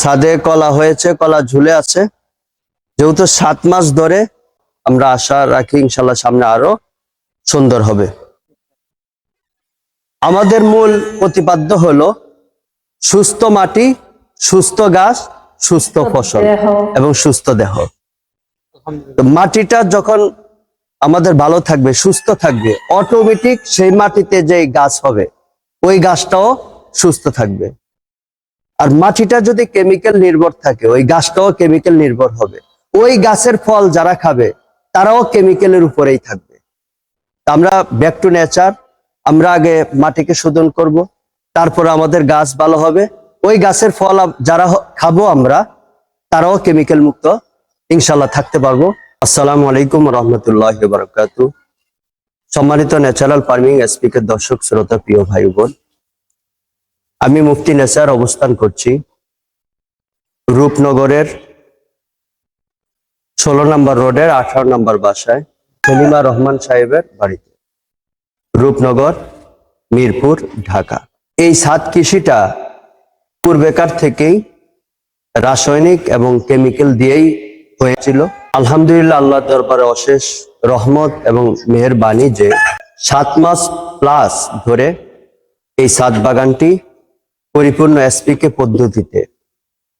ছাদে কলা হয়েছে কলা ঝুলে আছে। যেহেতু সাত মাস ধরে আমরা আশা রাখি ইনশাল্লাহ সামনে আরও সুন্দর হবে। আমাদের মূল প্রতিপাদ্য হলো সুস্থ মাটি সুস্থ গাছ সুস্থ ফসল এবং সুস্থ দেহ। মাটিটা যখন আমাদের ভালো থাকবে সুস্থ থাকবে অটোমেটিক সেই মাটিতে যে গাছ হবে ওই গাছটাও সুস্থ থাকবে। আর মাটিটা যদি কেমিক্যাল নির্ভর থাকে, ওই গাছটাও কেমিক্যাল নির্ভর হবে। ওই গাছের ফল যারা খাবে, তারাও কেমিক্যালের উপরেই থাকবে। আমরা ব্যাক টু নেচার আমরা আগে মাটিকে শোধন করব, তারপর আমাদের গাছ ভালো হবে। ওই গাছের ফল যারা খাব আমরা, তারাও কেমিক্যাল মুক্ত ইনশাল্লাহ থাকতে পারব। আসসালামু আলাইকুম রহমতুল্লাহ বারকাত সম্মানিত ন্যাচারাল ফার্মিং এসপিকে দর্শক, শ্রোতা, প্রিয় ভাই বোন আমি মুফতি নেসার অবস্থান করছি রূপনগরের ষোলো নম্বর রোডের আঠারো নম্বর বাসায় সেলিমা রহমান সাহেবের বাড়িতে। রূপনগর, মিরপুর, ঢাকা। এই সাত কৃষিটা পূর্বেকার থেকেই রাসায়নিক এবং কেমিক্যাল দিয়েই হয়েছিল। আলহামদুলিল্লাহ আল্লাহ দরবারে অশেষ রহমত এবং মেহেরবানি যে সাত মাস প্লাস ধরে এই সাত বাগানটি পরিপূর্ণ এসপিকে পদ্ধতিতে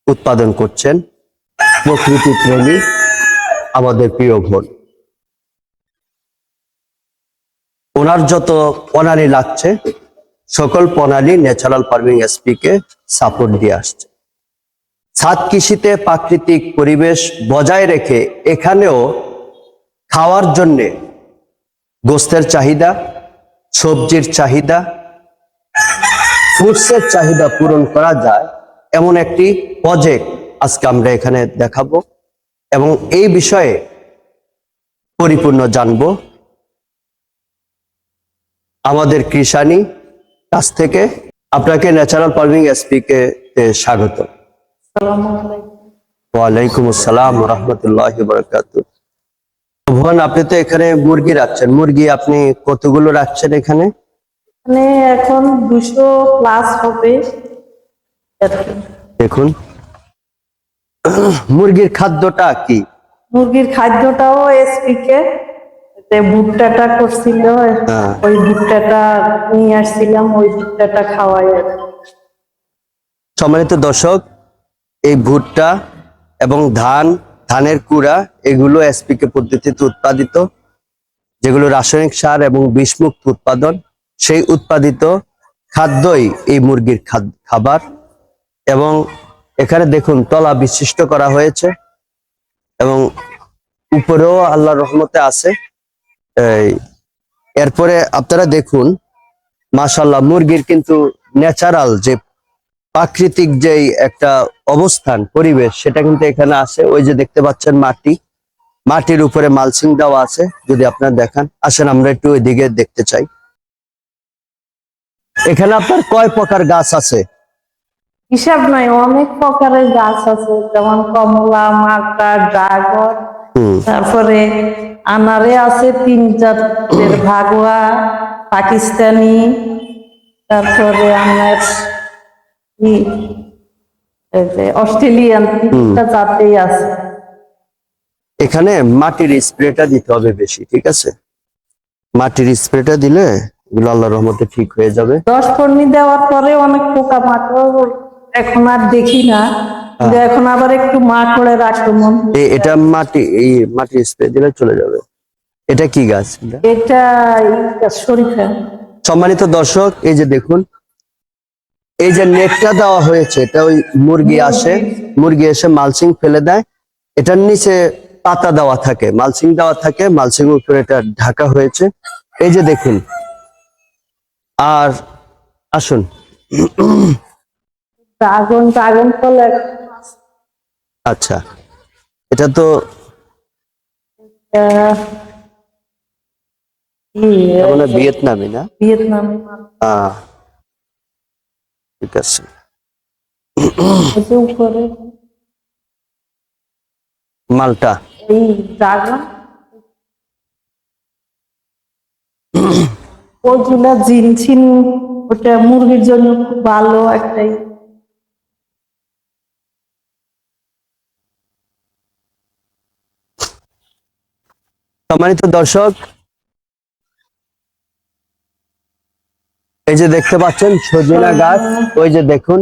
উৎপাদন করছেন প্রকৃতি প্রেমী আমাদের প্রিয় বোন ওনার যত প্রণালী লাগছে, সকল প্রণালী natural farming SP K support দিয়ে আসছে। ছাদ কৃষিতে প্রাকৃতিক পরিবেশ বজায় রেখে এখানেও খাওয়ার জন্যে গোস্তের চাহিদা, সবজির চাহিদা ফ্রুটসের চাহিদা পূরণ করা যায় এমন একটি প্রজেক্ট আজকে আমরা এখানে দেখাবো এবং এই বিষয়ে পরিপূর্ণ জানব আমাদের কৃষানি কাছ থেকে। আপনাকে ন্যাচারাল ফার্মিং এসপি কে স্বাগত। ওয়ালাইকুম আসসালাম রহমতুল্লাহ বরকাত ভুবন আপনি তো এখানে মুরগি রাখছেন। মুরগি আপনি কতগুলো রাখছেন এখানে? মানে এখন দুশো প্লাস হবে। দেখুন। মুরগির খাদ্যটা কি? মুরগির খাদ্যটাও এসপিকে ভুট্টাটা করছিল হ্যাঁ। ওই ভুট্টাটা নিয়ে আসছিলাম ওই ভুট্টাটা খাওয়াই কি। সম্মানিত দর্শক এই ভুট্টা এবং ধান ধানের কুড়া এগুলো এসপিকে পদ্ধতিতে উৎপাদিত যেগুলো রাসায়নিক সার এবং বিষমুক্ত উৎপাদন। সেই উৎপাদিত খাদ্যই এই মুরগির খাবার এবং এখানে দেখুন তলা বিশিষ্ট করা হয়েছে এবং উপরেও আল্লাহ রহমতে আছে। এরপরে আপনারা দেখুন মাশাল্লাহ মুরগির কিন্তু ন্যাচারাল যে প্রাকৃতিক যে একটা অবস্থান, পরিবেশ, সেটা কিন্তু এখানে আছে। ওই যে দেখতে পাচ্ছেন মাটি। মাটির উপরে মালসিং দেওয়া আছে, যদি আপনারা দেখান। আসেন, আমরা একটু ওইদিকে দেখতে চাই। এখানে আপনার কয় প্রকার গাছ আছে? হিসাব নাই অনেক প্রকারের গাছ আছে যেমন কমলা মালটা ড্রাগন তারপরে আনারে আছে তিন জাতের ভাগুয়া পাকিস্তানি তারপরে আমার অস্ট্রেলিয়ান তিনটা জাতেই আছে। এখানে মাটির স্প্রেটা দিতে হবে বেশি ঠিক আছে? মাটির স্প্রেটা দিলে এগুলো আল্লাহ রহমতে ঠিক হয়ে যাবে। দশ পর্নি দেওয়ার পরে অনেক পোকা মাকড় এখন আর দেখি না। এখন আবার একটু মাকড়ের আক্রমণ এটা মাটি এই মাটির স্প্রে দিলে চলে যাবে। এটা কি গাছ? এটা শরীফা সম্মানিত দর্শক এই যে দেখুন এই যে নেটটা দেওয়া হয়েছে এটা ওই মুরগি আসে মুরগি এসে মালসিং ফেলে দেয়। এটার নিচে পাতা দেওয়া থাকে মালসিং দেওয়া থাকে মালসিং উপরে এটা ঢাকা হয়েছে। এই যে দেখুন আর আসুন। ড্রাগন ড্রাগন ফল আচ্ছা। এটা তো মানে ভিয়েতনামি না? ভিয়েতনামি। ঠিক আছে। উপরে। মালটা। এই ড্রাগন? কজুলা জিনছিন ওটা মুরগির জন্য খুব ভালো একটাই। সম্মানিত দর্শক, এই যে দেখতে পাচ্ছেন সজনা গাছ, ওই যে দেখুন,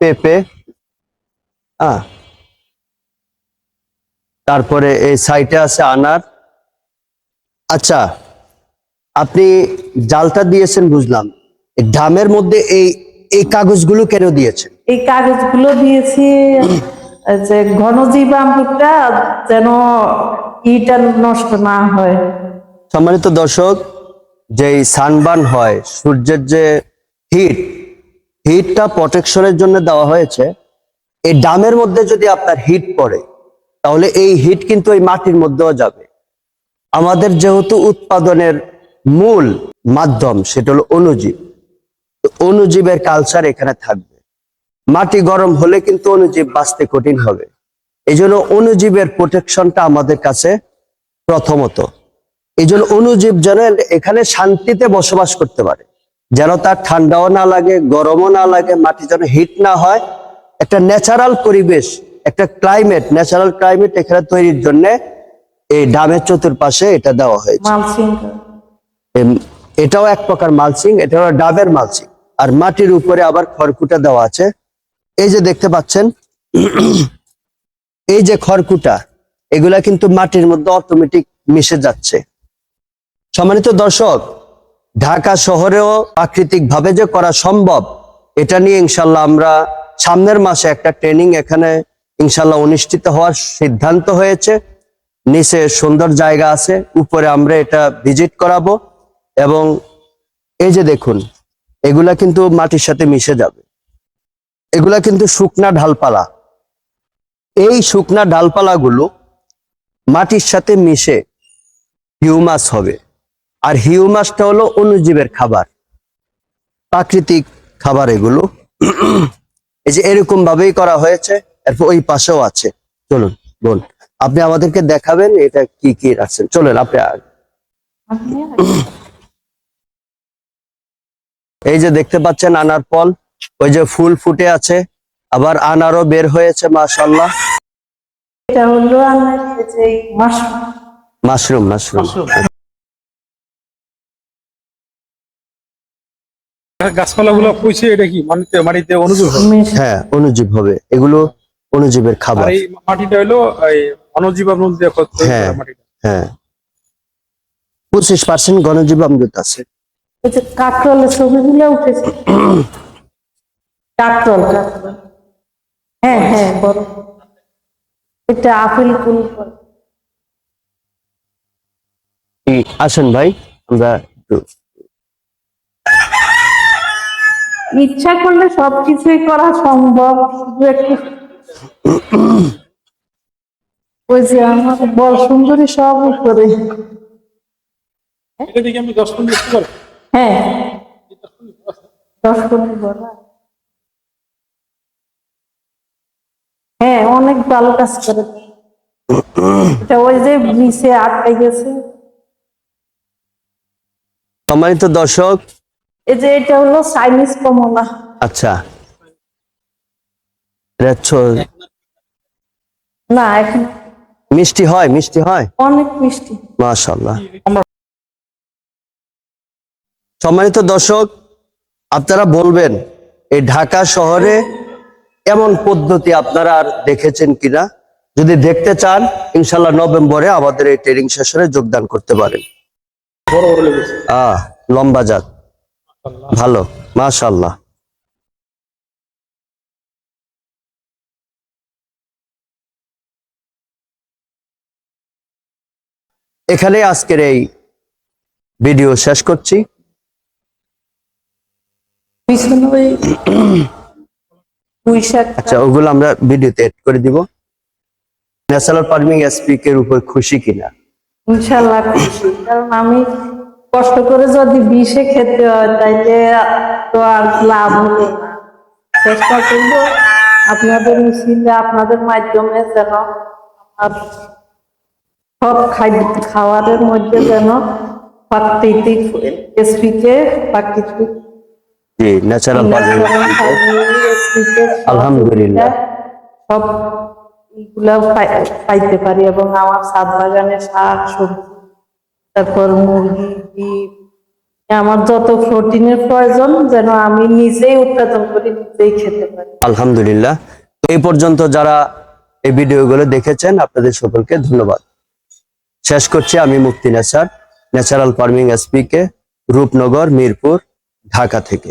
পেপে। তারপরে এই সাইটে আছে আনার। আচ্ছা আপনি জালটা দিয়েছেন বুঝলাম। ড্রামের মধ্যে এই এই কাগজগুলো কেন দিয়েছেন? এই কাগজগুলো দিয়েছি যে ঘনজীবামৃতটা যেন ইটা নষ্ট না হয়। সম্মানিত দর্শক যে সানবার্ন হয় সূর্যের যে হিট হিটটা প্রোটেকশনের জন্য দেওয়া হয়েছে এই ডামের মধ্যে যদি আপনার হিট পড়ে তাহলে এই হিট কিন্তু এই মাটির মধ্যেও যাবে। আমাদের যেহেতু উৎপাদনের মূল মাধ্যম সেটা হলো অনুজীব অনুজীবের কালচার এখানে থাকবে। মাটি গরম হলে কিন্তু অনুজীব বাঁচতে কঠিন হবে। এই জন্য অনুজীবের প্রোটেকশনটা আমাদের কাছে প্রথমত। এই জন্য অনুজীব যেন এখানে শান্তিতে বসবাস করতে পারে। যেন তার ঠান্ডাও না লাগে, গরমও না লাগে, মাটি যেন হিট না হয়। একটা ন্যাচারাল পরিবেশ, একটা ক্লাইমেট ন্যাচারাল ক্লাইমেট এখানে তৈরির জন্য এই ডামের চতুর্পাশে এটা দেওয়া হয়েছে। এটাও এক প্রকার মালচিং, এটা হলো ডাবের মালচিং। আর মাটির উপরে আবার খড়কুটা দেওয়া আছে। এই যে দেখতে পাচ্ছেন, এই যে খড়কুটা, এগুলা কিন্তু মাটির মধ্যে অটোমেটিক মিশে যাচ্ছে। সম্মানিত দর্শক, ঢাকা শহরেও প্রাকৃতিক ভাবে যে করা সম্ভব, এটা নিয়ে ইনশাল্লাহ আমরা সামনের মাসে একটা ট্রেনিং এখানে ইনশাল্লাহ অনুষ্ঠিত হওয়ার সিদ্ধান্ত হয়েছে। নিচে সুন্দর জায়গা আছে, উপরে আমরা এটা ভিজিট করাবো। এবং এই যে দেখুন, এগুলা কিন্তু মাটির সাথে মিশে যাবে। এগুলা কিন্তু শুকনা ঢালপালা। এই শুকনা ডালপালাগুলো মাটির সাথে মিশে হিউমাস হবে। আর হিউমাসটা হলো অণুজীবের খাবার। প্রাকৃতিক খাবার এগুলো। এই যে এরকম ভাবেই করা হয়েছে, এরপর ওই পাশেও আছে। চলুন, বোন, আপনি আমাদেরকে দেখাবেন এটা কি কি রাখছেন চলুন, আপনি এই যে দেখতে পাচ্ছেন আনার ফল ওই যে ফুল ফুটে আছে আবার আনারও বের হয়েছে মাশাল্লাহ এটা হলো আমার এই যে মাশরুম। Mushroom mushroom. গাছপালা গুলো কইছে এটা কি মাটিতে মাটিতে হয়। মিশ- হ্যাঁ অনুজীব হবে। এগুলো অনুজীবের খাবার। এই মাটিটা হলো তৈরি হ্যাঁ। হ্যাঁ। পঁচিশ পার্সেন্ট গণজীব অমৃত আছে। এই যে কাকরলের ছবিগুলো উঠেছে। কাকরল। কাকরল হ্যাঁ হ্যাঁ বড় এটা আপেল কুল। আসেন ভাই আমরা একটু ইচ্ছা করলে সবকিছুই করা সম্ভব। শুধু একটু ওই যে আমার বল সুন্দরী সব উপরে। আমি দশ মিনিট হ্যাঁ। দশ কোটি বলা হ্যাঁ। অনেক ভালো কাজ করে। এটা ওই যে নিচে আটকে গেছে সম্মানিত দর্শক। এই যে এটা হলো চাইনিজ কমলা। আচ্ছা। না এখন মিষ্টি হয় মিষ্টি হয়? অনেক মিষ্টি। মাশাল্লাহ সম্মানিত দর্শক, আপনারা বলবেন এই ঢাকা শহরে এমন পদ্ধতি আপনারা আর দেখেছেন কিনা? যদি দেখতে চান ইনশাল্লাহ নভেম্বরে আমাদের এই ট্রেনিং সেশনে যোগদান করতে পারেন। আহ, লম্বা যাক ভালো মাশাল্লাহ এখানে আজকের এই ভিডিও শেষ করছি। পিছনে ওই আচ্ছা ওগুলো আমরা ভিডিওতে এড করে দিব। ন্যাশনাল ফার্মিং এসপিক এর উপর খুশি কিনা? ইনশাল্লাহ খুশি কারণ আমি কষ্ট করে যদি বিষে খেতে হয় তাইলে তো আর লাভ না। চেষ্টা করব আপনাদের মিছিলে আপনাদের মাধ্যমে যেন আমার সব খাদ্য খাওয়ারের মধ্যে যেন প্রাকৃতিক এসপিকে প্রাকৃতিক জি ন্যাচারাল আলহামদুলিল্লাহ। সব পাইতে পারি এবং আমার সাত বাগানে শাক সবজি তারপর মুরগি ডিম আমার যত প্রোটিনের প্রয়োজন যেন আমি নিজেই উৎপাদন করে নিজেই খেতে পারি। আলহামদুলিল্লাহ। তো এই পর্যন্ত যারা এই ভিডিওগুলো দেখেছেন আপনাদের সকলকে ধন্যবাদ। শেষ করছি আমি Mukti nature natural farming SP K Rupnagar Mirpur Dhaka থেকে।